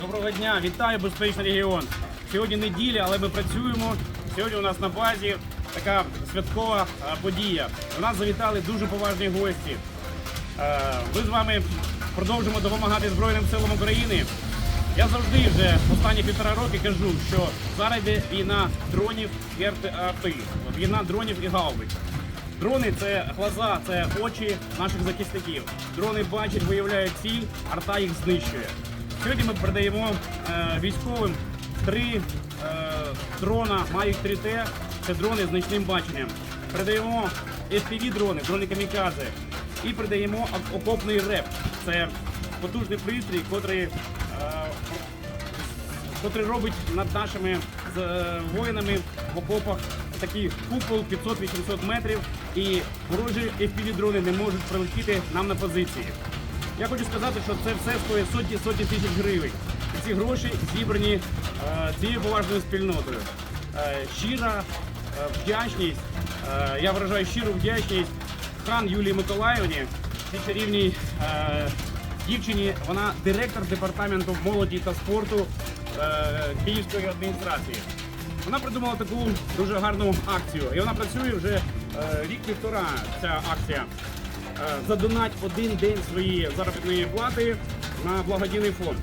Доброго дня, вітаю безпечний регіон. Сьогодні неділя, але ми працюємо. Сьогодні у нас на базі така святкова е, подія. До нас завітали дуже поважні гості. Е, Ми з вами продовжимо допомагати Збройним силам України. Я завжди вже останні півтора роки кажу, що зараз йде війна дронів і арти, війна дронів і гаубиць. Дрони це глаза, це очі наших захисників. Дрони бачать, виявляють ціль, арта їх знищує. Сьогодні ми передаємо е, військовим три е, дрона Mavic 3T. Це дрони з нічним баченням. Передаємо FPV дрони, камікадзе. І передаємо окопний реп. Це потужний пристрій, котрий е, котрий робить над нашими воїнами в окопах такий купол 500-800 метрів, і ворожі FPV-дрони не можуть прилетіти нам на позиції. Я хочу сказати, що це все стоїть сотні сотні тисяч гривень. Ці гроші зібрані е, цією поважною спільнотою. Е, щира е, вдячність, я виражаю щиру вдячність хан Юлії Миколаївні, цій чарівній дівчині. Вона директор департаменту молоді та спорту Київської адміністрації. Вона придумала таку дуже гарну акцію, і вона працює вже рік-півтора. Ця акція. Е, Задонать один день своєї заробітної плати на благодійний фонд.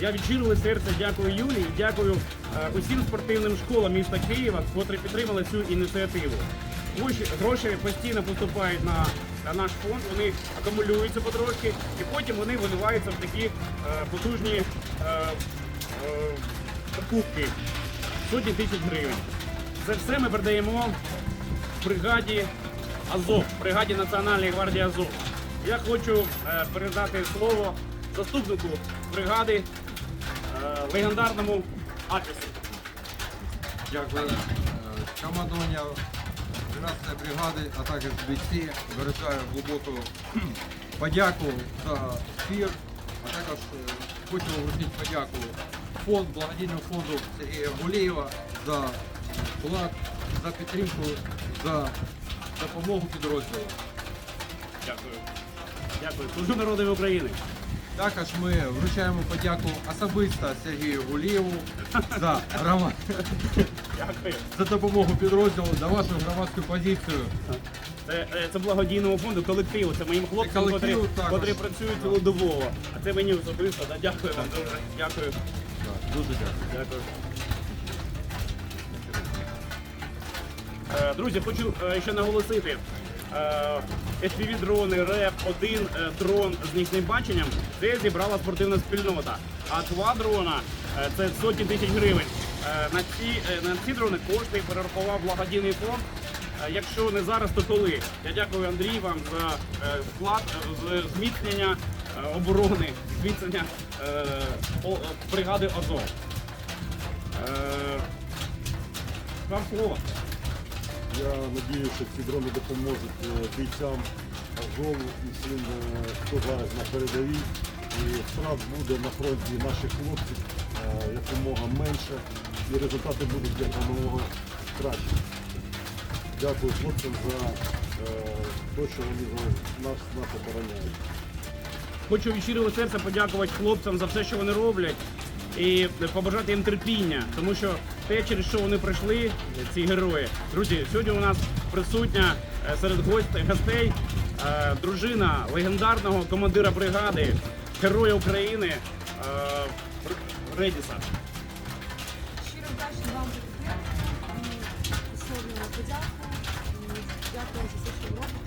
Я від щирого серця дякую Юлії, і дякую е, усім спортивним школам міста Києва, котрі підтримали цю ініціативу. Гроші, постійно поступають на, на наш фонд, вони акумулюються потрошки, і потім вони виливаються в такі е, потужні покупки сотні тисяч гривень. Це все ми передаємо бригаді Азов, бригаді Національної гвардії Азов. Я хочу е, передати слово заступнику бригади е, легендарному Атлісу. Дякую. Е, Командування 13 бригади, а також бійці виражаю глибоку подяку за ефір, а також хочу вручити подяку фонд, благодійному фонду Сергія Гулєєва за вклад, за підтримку, за допомогу підрозділу. Дякую. Дякую. Служу народові України. Також ми вручаємо подяку особисто Сергію Гулєєву за, грама- Дякую. за допомогу підрозділу, за вашу громадську позицію. Це, е, це благодійному фонду колективу. Це моїм хлопцям, котрі, колективу також. котрі працюють цілодобово. А це мені особисто. Да, дякую вам дуже. Дякую. Так, Дуже дякую. Дякую. Друзі, хочу е, ще наголосити. Е, FPV-дрони, е, дрон з нічним баченням, це зібрала спортивна спільнота. А два дрона е, це сотні тисяч гривень. Е, На ці, е, на ці дрони кошти перерахував благодійний фонд. Е, Якщо не зараз, то коли? Я дякую Андрій вам за е, вклад е, з зміцнення е, оборони, зміцнення е, бригади Азов. Е, Вам слово. Я сподіваюся, ці дрони допоможуть е, бійцям Азову і всім, е, хто зараз на передовій. І втрат буде на фронті наших хлопців е, якомога менше, і результати будуть якомога краще. Дякую хлопцям за те, що вони нас, нас обороняють. Хочу від щирого серця подякувати хлопцям за все, що вони роблять, і побажати їм терпіння, тому що те, через що вони пройшли, ці герої. Друзі, сьогодні у нас присутня е, серед гост- гостей е, дружина легендарного командира бригади, героя України е, Редіса. Щиро вдячна вам за підтримку, Дякую за все, що робите,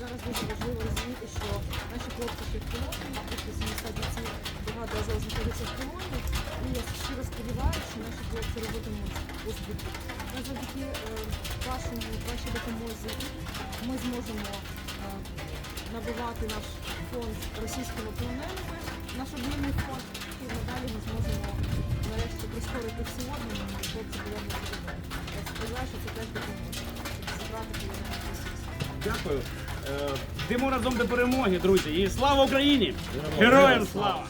зараз дуже важливо розуміти, що наші хлопці ще в полоні, більше 70 бійців бригади Азов знаходяться в полоні. І я щиро сподіваюся, що наші хлопці робитимуть успіхи. Завдяки е, вашому, вашій допомозі ми зможемо е, набивати наш фонд російськими полоненими, наш обмінний фонд, і надалі ми зможемо нарешті прискорити всі обміни, і хлопці додому. Я сподіваюся, що це теж допоможе. Дякую. Е, йдемо разом до перемоги, друзі. І слава Україні! Героям слава!